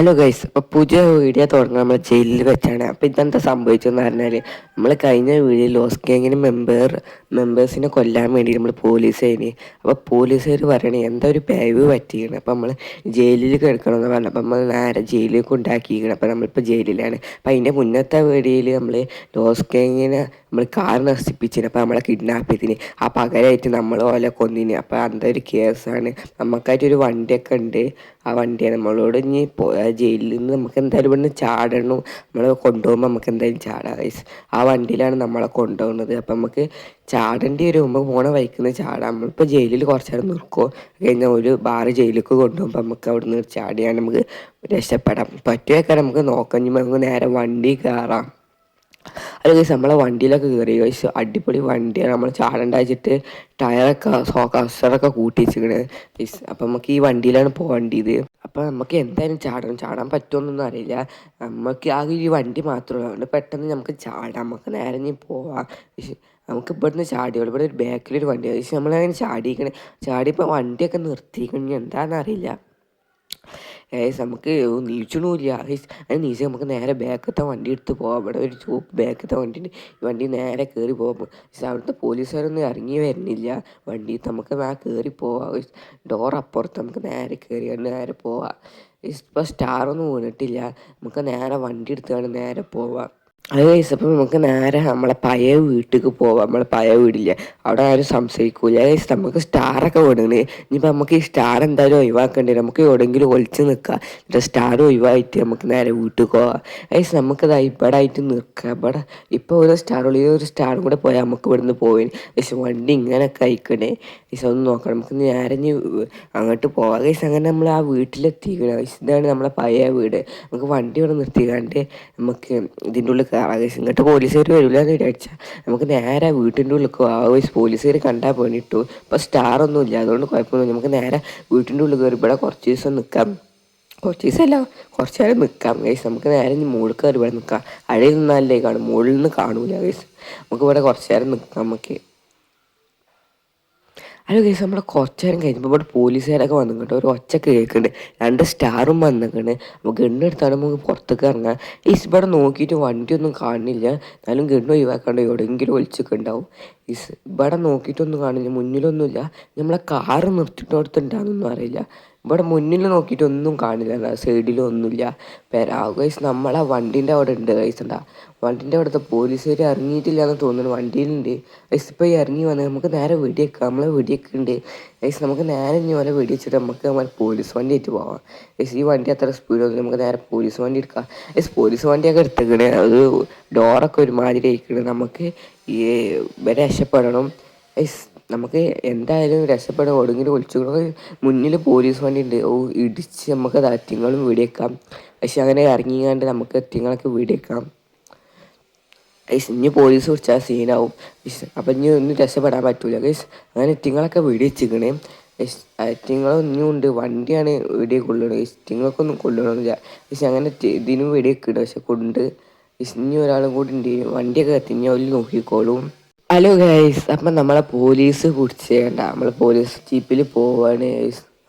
Hello guys അപ്പോൾ പുതിയ video തുടങ്ങുന്നത് നമ്മൾ ജയിലിൽ വെച്ചാണ്. അപ്പോൾ ഇതെന്താ സംഭവിച്ചതെന്ന് പറഞ്ഞാൽ നമ്മൾ കഴിഞ്ഞ വീഡിയോ ലോസ് ഗാങ്ങിന് മെമ്പർ മെമ്പേഴ്സിനെ കൊല്ലാൻ വേണ്ടി നമ്മൾ പോലീസ് അതിന് അപ്പോൾ പോലീസുകാർ പറയണേ എന്താ ഒരു പേവ് പറ്റിയാണ് അപ്പോൾ നമ്മൾ ജയിലിൽ കിടക്കണമെന്ന് പറഞ്ഞു. അപ്പോൾ നമ്മൾ നേരെ ജയിലിലേക്ക് ഉണ്ടാക്കിയിരിക്കണം അപ്പോൾ നമ്മളിപ്പോൾ ജയിലിലാണ് അപ്പോൾ അതിന്റെ മുന്നത്തെ വീഡിയോയിൽ നമ്മൾ ലോസ് ഗാങ്ങിനെ നമ്മൾ കാർ നശിപ്പിച്ചിന് അപ്പോൾ നമ്മളെ കിഡ്നാപ്പ് ചെയ്തിന്. ആ പകരമായിട്ട് നമ്മൾ ഓല കൊന്നിന്. അപ്പോൾ ഒരു കേസാണ്. നമുക്കായിട്ടൊരു വണ്ടിയൊക്കെ ഉണ്ട് ആ വണ്ടിയാണ് നമ്മളോട് ഇനി ജയിലിൽ നിന്ന് നമുക്ക് എന്തായാലും ഇവിടുന്ന് ചാടണം. നമ്മൾ കൊണ്ടുപോകുമ്പോൾ നമുക്ക് എന്തായാലും ചാടാം ആ വണ്ടിയിലാണ് നമ്മളെ കൊണ്ടുപോകുന്നത് അപ്പം നമുക്ക് ചാടേണ്ടി വരുമ്പോൾ പോണ വൈക്കുന്ന ചാടാം. നമ്മളിപ്പോൾ ജയിലിൽ കുറച്ച് നേരം നിൽക്കുമോ കഴിഞ്ഞാൽ ഒരു ബാറ് ജയിലിലേക്ക് കൊണ്ടുപോകുമ്പോൾ നമുക്ക് അവിടെ നിന്ന് ചാടിയാൽ നമുക്ക് രക്ഷപ്പെടാം. പറ്റുമൊക്കെ നമുക്ക് നോക്കാം. നമുക്ക് നേരെ വണ്ടി കയറാം കഴിച്ച് നമ്മളെ വണ്ടിയിലൊക്കെ കയറി കഴിച്ച് അടിപൊളി വണ്ടിയാണ്. നമ്മൾ ചാടേണ്ട വെച്ചിട്ട് ടയറൊക്കെ സോ കൂട്ടി വെച്ചിക്കണ് അപ്പം നമുക്ക് ഈ വണ്ടിയിലാണ് പോകേണ്ടത് അപ്പം നമുക്ക് എന്തായാലും ചാടണം. ചാടാൻ പറ്റുമെന്നൊന്നും അറിയില്ല. നമുക്ക് ആകെ ഈ വണ്ടി മാത്രമേ അതുകൊണ്ട് പെട്ടെന്ന് നമുക്ക് ചാടാം. നമുക്ക് നേരെ ഇനി പോവാം. നമുക്ക് ഇവിടുന്ന് ചാടിയോളൂ ഇവിടെ ഒരു ബാക്കിലൊരു വണ്ടി. പക്ഷെ നമ്മളങ്ങനെ ചാടിയിരിക്കണേ. ചാടിയപ്പോൾ വണ്ടിയൊക്കെ നിർത്തിക്കണി എന്താണെന്നറിയില്ല ഏസ് നമുക്ക് നീച്ചണില്ല ഏസ് അത് നീച്ച് നമുക്ക് നേരെ ബാക്കത്തെ വണ്ടി എടുത്ത് പോകാം ഇവിടെ ഒരു ചുവപ്പ് ബാക്കത്തെ വണ്ടി ഈ വണ്ടി നേരെ കയറി പോകാം ഗൈസ് അവിടുത്തെ പോലീസുകാരൊന്നും ഇറങ്ങി വരുന്നില്ല. വണ്ടി നമുക്ക് ആ കയറി പോവാം. ഡോർ അപ്പുറത്ത് നമുക്ക് നേരെ കയറി നേരെ പോവാം. ഇപ്പോൾ സ്റ്റാറൊന്നും വീണിട്ടില്ല. നമുക്ക് നേരെ വണ്ടി എടുത്തുകൊണ്ട് നേരെ പോവാം. അത് കഴിച്ചപ്പോൾ നമുക്ക് നേരെ നമ്മളെ പഴയ വീട്ടിലേക്ക് പോവാം. നമ്മളെ പഴയ വീടില്ല? അവിടെ ആരും സംശയിക്കൂല. കഴിച്ചാൽ നമുക്ക് സ്റ്റാറൊക്കെ വിടണേ ഇനിയിപ്പോൾ നമുക്ക് ഈ സ്റ്റാർ എന്തായാലും ഒഴിവാക്കേണ്ടി നമുക്ക് എവിടെയെങ്കിലും ഒളിച്ച് നിൽക്കാം എന്നിട്ട് സ്റ്റാർ ഒഴിവായിട്ട് നമുക്ക് നേരെ വീട്ടിൽ പോവാം. കഴിച്ച് നമുക്കത് ഇവിടെ ആയിട്ട് നിൽക്കാം ഇവിടെ ഇപ്പോൾ ഓരോ സ്റ്റാർ ഉള്ള. ഒരു സ്റ്റാറും കൂടെ പോയാൽ നമുക്ക് ഇവിടുന്ന് പോയി പക്ഷെ വണ്ടി ഇങ്ങനെയൊക്കെ അയക്കണേ പക്ഷെ ഒന്ന് നോക്കണം. നമുക്ക് നേരെ ഇനി അങ്ങോട്ട് പോവാം. കഴിച്ച് അങ്ങനെ നമ്മൾ ആ വീട്ടിലെത്തിക്കണം. ഇതാണ് നമ്മളെ പഴയ വീട്. നമുക്ക് വണ്ടി ഇവിടെ നിർത്തിക്കാണ്ട് നമുക്ക് ഇതിന്റെ ഉള്ളിൽ ഇങ്ങോട്ട് പോലീസുകാർ വരില്ല എന്ന് വിചാരിച്ചാൽ നമുക്ക് നേരെ വീട്ടിന്റെ ഉള്ളിൽ ആവശ്യം പോലീസുകാർ കണ്ടാൽ പോയിട്ടു ഇപ്പോൾ സ്റ്റാറൊന്നും ഇല്ല. അതുകൊണ്ട് കുഴപ്പമൊന്നുമില്ല. നമുക്ക് നേരെ വീട്ടിന്റെ ഉള്ളിൽ കയറി. ഇവിടെ കുറച്ച് ദിവസം നിൽക്കാം കുറച്ച് ദിവസമല്ല കുറച്ച് നേരം നിൽക്കാം ഗൈസ് നമുക്ക് നേരെ ഇനി മുകളിൽ കയറി ഇവിടെ നിൽക്കാം അഴയിൽ നിന്നാലേ കാണും. മുകളിൽ നിന്ന് കാണൂല ഗൈസ് നമുക്ക് ഇവിടെ കുറച്ച് നേരം നിൽക്കാം നമുക്ക്. ഹലോ കേസ് നമ്മുടെ കുറച്ച് നേരം കഴിഞ്ഞപ്പോൾ ഇവിടെ പോലീസുകാരൊക്കെ വന്നിട്ടുണ്ട്. ഒരു ഒച്ച കേൾക്കുന്നുണ്ട് രണ്ട് സ്റ്റാറും വന്നിട്ടുണ്ട് അപ്പോൾ ഗണ്ണ് എടുത്താണ് നമുക്ക് പുറത്തേക്ക് ഇറങ്ങാം. ഈസ് ഇവിടെ നോക്കിയിട്ട് വണ്ടിയൊന്നും കാണില്ല. എന്നാലും ഗണ്ണ് ഒഴിവാക്കാണ്ട് എവിടെയെങ്കിലും ഒളിച്ചൊക്കെ ഉണ്ടാവും ഈസ് ഇവിടെ നോക്കിയിട്ടൊന്നും കാണില്ല. മുന്നിലൊന്നുമില്ല. നമ്മളെ കാറ് നിർത്തിയിട്ടോടത്തുണ്ടാകുന്നൊന്നും അറിയില്ല. ഇവിടെ മുന്നിൽ നോക്കിയിട്ട് ഒന്നും കാണില്ല സൈഡിലും ഒന്നുമില്ല. പെരാ ഗൈസ് നമ്മളെ വണ്ടീന്റെ അവിടെ ഉണ്ട് ഗൈസ് എന്താ? വണ്ടീന്റെ അവിടുത്തെ പോലീസുകാർ ഇറങ്ങിയിട്ടില്ല എന്ന് തോന്നുന്നു വണ്ടിയിലുണ്ട് ഗൈസ് ഇപ്പോൾ ഇറങ്ങി വന്ന് നമുക്ക് നേരെ വെടിയേക്കാം നമ്മളെ ഉണ്ട് ഗൈസ് നമുക്ക് നേരെ ഇനി പോലെ വെടിവെച്ചിട്ട് നമുക്ക് നമ്മൾ പോലീസ് വണ്ടി ആയിട്ട് പോവാം. ഗൈസ് ഈ വണ്ടി അത്ര സ്പീഡൊന്നും നമുക്ക് നേരെ പോലീസ് വണ്ടി എടുക്കാം. ഗൈസ് പോലീസ് വണ്ടിയൊക്കെ എടുത്തേക്കണേ അത് ഡോറൊക്കെ ഒരുമാതിരി ആയിക്കണേ നമുക്ക് ഈ രക്ഷപ്പെടണം. ഗൈസ് നമുക്ക് എന്തായാലും രക്ഷപ്പെടാൻ എവിടെയെങ്കിലും ഒളിച്ചു മുന്നിൽ പോലീസ് വണ്ടി ഉണ്ട് ഓ ഇടിച്ച് നമുക്ക് അറ്റിങ്ങളും വീടിയേക്കാം. പക്ഷെ അങ്ങനെ ഇറങ്ങിയാണ്ട് നമുക്ക് അറ്റിങ്ങളൊക്കെ വീടിയേക്കാം. ഗൈസ് ഇനി പോലീസ് കുടിച്ചാൽ സീനാവും. അപ്പം ഇനി ഒന്നും രക്ഷപ്പെടാൻ പറ്റൂല. ഗൈസ് അങ്ങനെ ഇറ്റിങ്ങളൊക്കെ വെടിവെച്ചിക്കണേ ഇറ്റിങ്ങളൊന്നും ഉണ്ട്. വണ്ടിയാണ് വെടിയെ കൊള്ളണത് എറ്റിങ്ങളൊക്കെ ഒന്നും കൊള്ളണമെന്നില്ല പക്ഷെ അങ്ങനെ ഇതിനും വെടിയൊക്കെ ഇടും. പക്ഷെ കൊണ്ട് ഇനി ഒരാളും കൂടി ഉണ്ട്. വണ്ടിയൊക്കെ എത്തിഞ്ഞ അവർ നോക്കിക്കോളും. ഹലോ ഗൈസ് അപ്പം നമ്മളെ പോലീസ് പിടിച്ചേണ്ട നമ്മൾ പോലീസ് ജീപ്പിൽ പോവാണ്.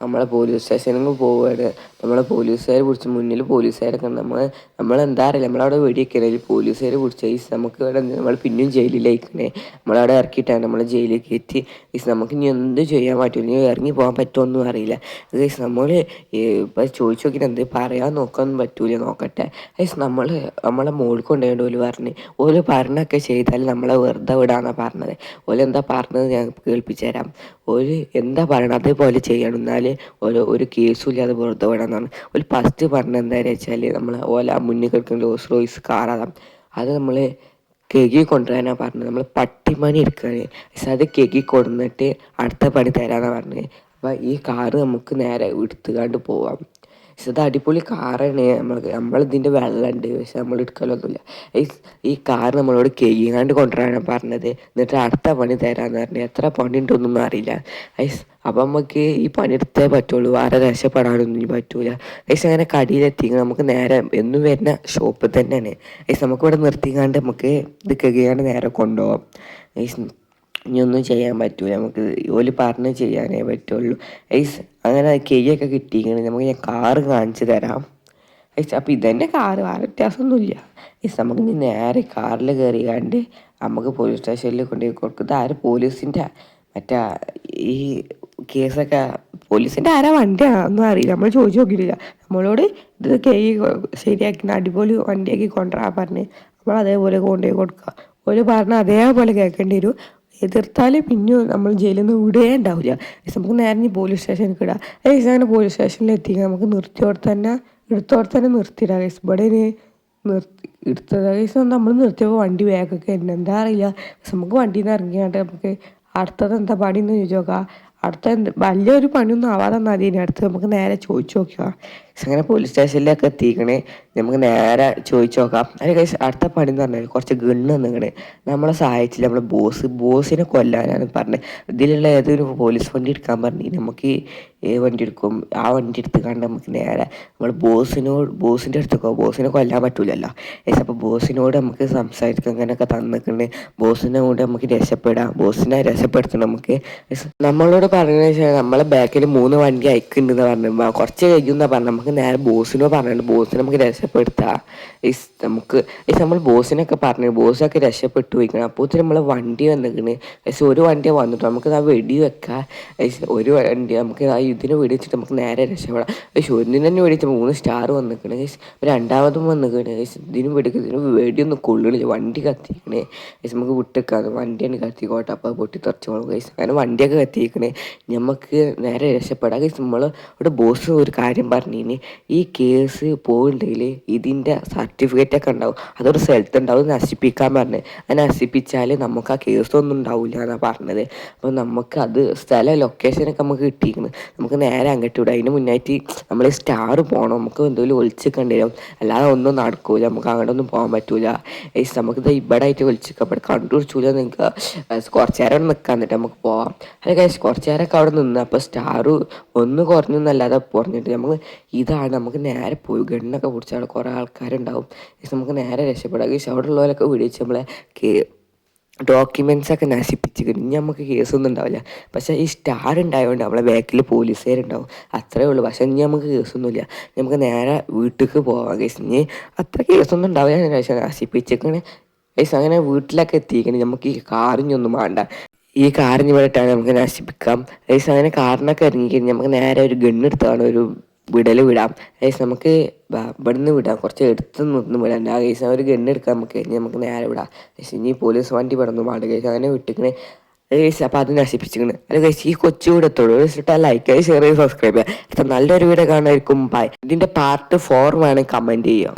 നമ്മളെ പോലീസ് സ്റ്റേഷനിൽ പോവുകയാണ് നമ്മളെ പോലീസുകാർ പിടിച്ച് മുന്നിൽ പോലീസുകാരൊക്കെ ഉണ്ട്. നമ്മൾ നമ്മളെന്താ അറിയില്ല. നമ്മളവിടെ വെടിയൊക്കെ പോലീസുകാർ പിടിച്ച നമുക്ക് ഇവിടെ നമ്മൾ പിന്നെയും ജയിലിലേക്കണേ. നമ്മളവിടെ ഇറക്കിയിട്ടാണ് നമ്മളെ ജയിലിൽ കയറ്റി ഈസ് നമുക്ക് ഇനി എന്ത് ചെയ്യാൻ പറ്റില്ല ഇനി ഇറങ്ങി പോകാൻ പറ്റുമൊന്നും അറിയില്ല. ഗൈസ് നമ്മൾ ഇപ്പം ചോദിച്ചു നോക്കിയിട്ട് എന്ത് പറയാൻ നോക്കാൻ പറ്റൂല. നോക്കട്ടെ. ഗൈസ് നമ്മൾ നമ്മളെ മോൾക്ക് കൊണ്ടുപോയിട്ട് ഓൽ പറഞ്ഞ്. ഓൽ പറഞ്ഞൊക്കെ ചെയ്താൽ നമ്മളെ വെറുതെ വിടാന്നാണ് പറഞ്ഞത്. ഓൽ എന്താ പറഞ്ഞത് ഞാൻ കേൾപ്പിച്ചു തരാം. ഓൽ എന്താ പറയണത് അതേപോലെ ചെയ്യണം. എന്നാൽ ഒരു കേസും ഇല്ലാതെ വെറുതെ വിടാന്നാണ് ഒരു ഫസ്റ്റ് പറഞ്ഞ എന്താണെന്ന് വെച്ചാൽ നമ്മൾ ഓല മുന്നിൽ കിടക്കുന്ന റോസ് റോയ്സ് കാറാണ് അത് നമ്മൾ കെകി കൊണ്ടുവരാനാണ് പറഞ്ഞത്. നമ്മൾ പട്ടിമണി എടുക്കുകയാണ്. പക്ഷെ അത് കെകി കൊടുന്നിട്ട് അടുത്ത പണി തരാനാണ് പറഞ്ഞത്. അപ്പോൾ ഈ കാറ് നമുക്ക് നേരെ എടുത്തുകൊണ്ട് പോവാം. പക്ഷെ അത് അടിപൊളി കാറാണ് നമ്മൾ നമ്മളിതിന്റെ വെള്ളമുണ്ട് പക്ഷെ നമ്മൾ എടുക്കലൊന്നുമില്ല. ഈ ഈ കാർ നമ്മളോട് കെയ്യാണ്ട് കൊണ്ടുവരാനാണ് പറഞ്ഞത്. എന്നിട്ട് അടുത്ത പണി തരാമെന്ന് പറഞ്ഞു എത്ര പണി ഉണ്ടോന്നൊന്നും അറിയില്ല. ഐസ് അപ്പം നമുക്ക് ഈ പണിയെടുത്തേ പറ്റുള്ളൂ. വേറെ രക്ഷപ്പെടാനൊന്നും ഇനി പറ്റൂല. ഏകദേശം അങ്ങനെ കടിയിലെത്തി നമുക്ക് നേരെ എന്നും വരുന്ന ഷോപ്പ് തന്നെയാണ്. ഏകദേശം നമുക്ക് ഇവിടെ നിർത്തിക്കാണ്ട് നമുക്ക് ഇത് നേരെ കൊണ്ടുപോകാം ഏകദേശം ഇനിയൊന്നും ചെയ്യാൻ പറ്റൂല. നമുക്ക് ഓൽ പറഞ്ഞ് ചെയ്യാനേ പറ്റുള്ളൂ. ഐസ് അങ്ങനെ കെയ്യൊക്കെ കിട്ടിയിരിക്കണേ നമുക്ക് ഞാൻ കാറ് കാണിച്ചു തരാം. അപ്പം ഇതന്നെ കാറ് വേറെ വ്യത്യാസമൊന്നുമില്ല. ഏസ് നമുക്ക് ഇനി നേരെ കാറിൽ കയറി കണ്ട് നമുക്ക് പോലീസ് സ്റ്റേഷനിൽ കൊണ്ടുപോയി കൊടുക്കും. ഇത് ആര് പോലീസിന്റെ മറ്റേ ഈ കേസൊക്കെ പോലീസിന്റെ ആരാ വണ്ടിയാണെന്നും അറിയില്ല. നമ്മൾ ചോദിച്ചു നോക്കിയിട്ടില്ല. നമ്മളോട് ഇത് കൈ ശരിയാക്കി അടിപൊളി വണ്ടിയാക്കി കൊണ്ടുവരാൻ പറഞ്ഞ് നമ്മൾ അതേപോലെ കൊണ്ടുപോയി കൊടുക്കുക. ഒരു പറഞ്ഞ അതേപോലെ കേൾക്കേണ്ടി വരും. എതിർത്താൽ പിന്നെ നമ്മൾ ജയിലിൽ നിന്ന് വിടേ ഉണ്ടാവില്ല നമുക്ക് നേരെ പോലീസ് സ്റ്റേഷനിൽ ഇടാം ഏസ് അങ്ങനെ പോലീസ് സ്റ്റേഷനിൽ എത്തി നമുക്ക് നിർത്തിയോടെ തന്നെ എടുത്തോടെ തന്നെ നിർത്തിയിടാം ഗൈസ് ഇവിടെ നിർത്തി എടുത്തത് ഗൈസ് നമ്മൾ നിർത്തിയപ്പോൾ വണ്ടി വേഗമൊക്കെ എന്നെന്താ അറിയില്ല. നമുക്ക് വണ്ടിയിൽ നിന്ന് ഇറങ്ങിയാണ്ട് നമുക്ക് അടുത്തത് എന്താ പാടിയെന്ന് ചോദിച്ചു നോക്കാം. അടുത്ത വലിയൊരു പണിയൊന്നും ആവാതെ മതി. ഇനി അടുത്ത് നമുക്ക് നേരെ ചോദിച്ചു നോക്കാം അങ്ങനെ പോലീസ് സ്റ്റേഷനിലേക്ക് എത്തിക്കണേ. നമുക്ക് നേരെ ചോദിച്ചു നോക്കാം. അതിന് കഴിച്ച് അടുത്ത പണി എന്ന് പറഞ്ഞാൽ കുറച്ച് ഗണ്ണ് നിന്നിങ്ങനെ നമ്മളെ സഹായിച്ചില്ല നമ്മളെ ബോസ് ബോസിനെ കൊല്ലാനാണ് പറഞ്ഞത് ഇതിലുള്ള ഏതൊരു പോലീസ് വണ്ടി എടുക്കാൻ പറഞ്ഞു നമുക്ക് ഏ വണ്ടി എടുക്കും. ആ വണ്ടി എടുത്ത് കണ്ട് നമുക്ക് നേരെ നമ്മൾ ബോസിനോട് ബോസിന്റെ അടുത്തൊക്കെ ബോസിനെ കൊല്ലാൻ പറ്റൂലല്ലോ. ഏസ് അപ്പോൾ ബോസിനോട് നമുക്ക് സംസാരിക്കാൻ അങ്ങനെയൊക്കെ തന്നിട്ടുണ്ട് ബോസിനെ കൊണ്ട് നമുക്ക് രക്ഷപ്പെടാം. ബോസിനെ രക്ഷപ്പെടുത്തണം നമുക്ക്. നമ്മളോട് വെച്ചാൽ നമ്മളെ ബാക്കിൽ മൂന്ന് വണ്ടി അയക്കുന്നുണ്ടെന്ന് പറഞ്ഞു. കുറച്ച് കഴിയുമെന്നാണ് പറഞ്ഞു നമുക്ക് നേരെ ബോസിനോ പറഞ്ഞിട്ടുണ്ട്. ബോസിനെ നമുക്ക് രക്ഷപ്പെടുത്താം. ഇസ് നമുക്ക് ഇസ് നമ്മൾ ബോസിനൊക്കെ പറഞ്ഞു. ബോസൊക്കെ രക്ഷപ്പെട്ടു പോയിക്കണം. അപ്പോൾ നമ്മൾ വണ്ടി വന്നിക്കണ്. പക്ഷേ ഒരു വണ്ടിയെ വന്നിട്ട് നമുക്ക് ആ വെടി വെക്കാം. ഒരു വണ്ടി നമുക്ക് ആ ഇതിനെ വെടിച്ചിട്ട് നമുക്ക് നേരെ രക്ഷപ്പെടാം. പക്ഷേ ഒന്നിന് തന്നെ വെടിച്ച് മൂന്ന് സ്റ്റാർ വന്നിക്കണ്. രണ്ടാമതും വന്നിക്കണ്. ഇതിനും വെടിക്കും ഇതിന് വെടിയൊന്നും കൊള്ളണില്ല. വണ്ടി കത്തിക്കണേ. നമുക്ക് വിട്ടേക്കാം. വണ്ടിയാണ് കത്തിക്കോട്ടെ. അപ്പോൾ പൊട്ടി തെറച്ചോളും അങ്ങനെ വണ്ടിയൊക്കെ കത്തിക്കണേ. നമുക്ക് നേരെ രക്ഷപ്പെടാം. നമ്മൾ ഇവിടെ ബോസ് ഒരു കാര്യം പറഞ്ഞിന്. ഈ കേസ് പോകണ്ടെങ്കിൽ ഇതിന്റെ സർട്ടിഫിക്കറ്റ് ഒക്കെ ഉണ്ടാവും. അതൊരു സ്ഥലത്ത് ഉണ്ടാവും നശിപ്പിക്കാൻ പറഞ്ഞത് അത് നശിപ്പിച്ചാൽ നമുക്ക് ആ കേസൊന്നും ഉണ്ടാവില്ല എന്നാണ് പറഞ്ഞത്. അപ്പോൾ നമുക്ക് അത് സ്ഥല ലൊക്കേഷനൊക്കെ നമുക്ക് കിട്ടിയിരിക്കുന്നത് നമുക്ക് നേരെ അങ്ങോട്ട് വിടാം. അതിന് മുന്നായിട്ട് നമ്മൾ സ്റ്റാർ പോകണം നമുക്ക് എന്തെങ്കിലും ഒളിച്ചിക്കേണ്ടി വരും. അല്ലാതെ ഒന്നും നടക്കില്ല നമുക്ക് അങ്ങോട്ട് ഒന്നും പോകാൻ പറ്റൂല. ഏസ് നമുക്കിത് ഇവിടെ ആയിട്ട് ഒളിച്ചിക്കാം ഇവിടെ കണ്ടുപിടിച്ചില്ല നിങ്ങൾക്ക് കുറച്ച് നേരം നിൽക്കാൻ എന്നിട്ട് നമുക്ക് പോവാം. അല്ലെങ്കിൽ കുറച്ച് നേരമൊക്കെ അവിടെ നിന്ന്. അപ്പോൾ സ്റ്റാർ ഒന്ന് കുറഞ്ഞൊന്നല്ലാതെ കുറഞ്ഞിട്ട് നമുക്ക് ഇതാണ്. നമുക്ക് നേരെ പോയി ഗണ്ണൊക്കെ പിടിച്ച അവിടെ കുറേ ആൾക്കാരുണ്ടാവും. നമുക്ക് നേരെ രക്ഷപ്പെടാം. പക്ഷെ അവിടെ ഉള്ളവരൊക്കെ വിളിച്ച് നമ്മളെ ഡോക്യുമെൻസൊക്കെ നശിപ്പിച്ച് ഇനി നമുക്ക് കേസൊന്നും ഉണ്ടാവില്ല. പക്ഷേ ഈ സ്റ്റാർ ഉണ്ടായതുകൊണ്ട് നമ്മളെ ബാക്കിൽ പോലീസുകാരുണ്ടാവും. അത്രേ ഉള്ളൂ. പക്ഷേ ഇനി നമുക്ക് കേസൊന്നുമില്ല. നമുക്ക് നേരെ വീട്ടിലേക്ക് പോവാം കേസ് ഇനി അത്ര കേസൊന്നും ഉണ്ടാവില്ല. പക്ഷേ നശിപ്പിച്ചേക്കണേ കേസ് അങ്ങനെ വീട്ടിലൊക്കെ എത്തിക്കണേ നമുക്ക് ഈ കാറിഞ്ഞൊന്നും വേണ്ട. ഈ കാറിന് വേണ്ടിയിട്ടാണ് നമുക്ക് നശിപ്പിക്കാം. കേസ് അങ്ങനെ കാറിനൊക്കെ ഇറങ്ങിക്കഴിഞ്ഞാൽ നമുക്ക് നേരെ ഒരു ഗണ്ണെടുത്താണ് ഒരു വിടൽ വിടാം. ഗൈസ് നമുക്ക് ഇവിടുന്ന് വിടാം. കുറച്ച് എടുത്ത് നിന്ന് വിടാം. ആ ഗൈസ് ഒരു ഗണ്ണ് എടുക്കാം നമുക്ക്. നമുക്ക് നേരെ വിടാം. ഗൈസ് ഇനി പോലീസ് വണ്ടി പെടുന്നു പാട് ഗൈസ് അങ്ങനെ വിട്ടിക്കണേ. ഗൈസ് അപ്പോൾ അത് നശിപ്പിച്ചിക്കണ്. അല്ല ഗൈസ് ഈ കൊച്ചു വിടത്തോളൂ ഇഷ്ടം ലൈക്ക് ഷെയർ ചെയ്ത് സബ്സ്ക്രൈബ് ചെയ്യുക നല്ലൊരു വീഡിയോ കാണാനായിരിക്കും ബൈ ഇതിന്റെ പാർട്ട് ഫോർ വേണമെങ്കിൽ കമന്റ് ചെയ്യുക